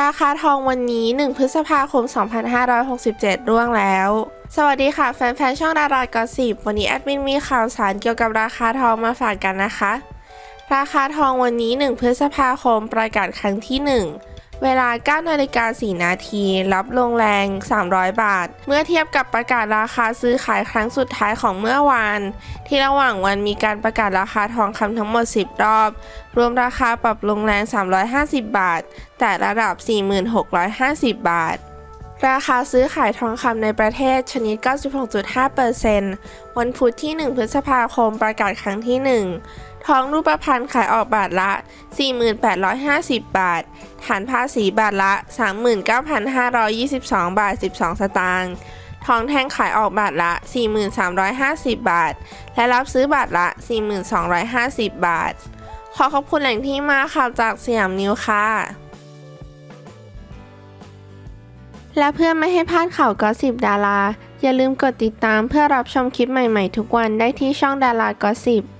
ราคาทองวันนี้ 1 พฤษภาคม 2567 ร่วงแล้ว สวัสดีค่ะ แฟนๆ ช่องดารากอสิบวันนี้แอดมินมีข่าวสารเกี่ยวกับราคาทองมาฝากกันนะคะ ราคาทองวันนี้ 1 พฤษภาคมประกาศครั้งที่ 1 เวลา9นาฬิกา4นาที รับลงแรง 300 บาท เมื่อเทียบกับประกาศราคาซื้อขายครั้งสุดท้ายของเมื่อวาน ที่ระหว่างวันมีการประกาศราคาทองคำทั้งหมด 10 รอบ รวมราคาปรับลงแรง 350 บาท แต่ระดับ 4650 บาท ราคาซื้อขายทองคำในประเทศชนิด 96.5%วันพุธที่ 1 พฤษภาคมประกาศครั้งที่ 1 ทองรูปพรรณขายออกบาทละ 4850 บาท ฐานภาษีบาทละ 39,522 บาท 12 สตางค์ทองแท่งขายออกบาทละ 4350 บาท และรับซื้อบาทละ 4250 บาท ขอขอบคุณแหล่งที่มาข่าวจากสยามนิวค่ะ และเพื่อไม่ให้พลาดข่าวก็สิบดารา อย่าลืมกดติดตามเพื่อรับชมคลิปใหม่ๆทุกวันได้ที่ช่องดารากอสิบ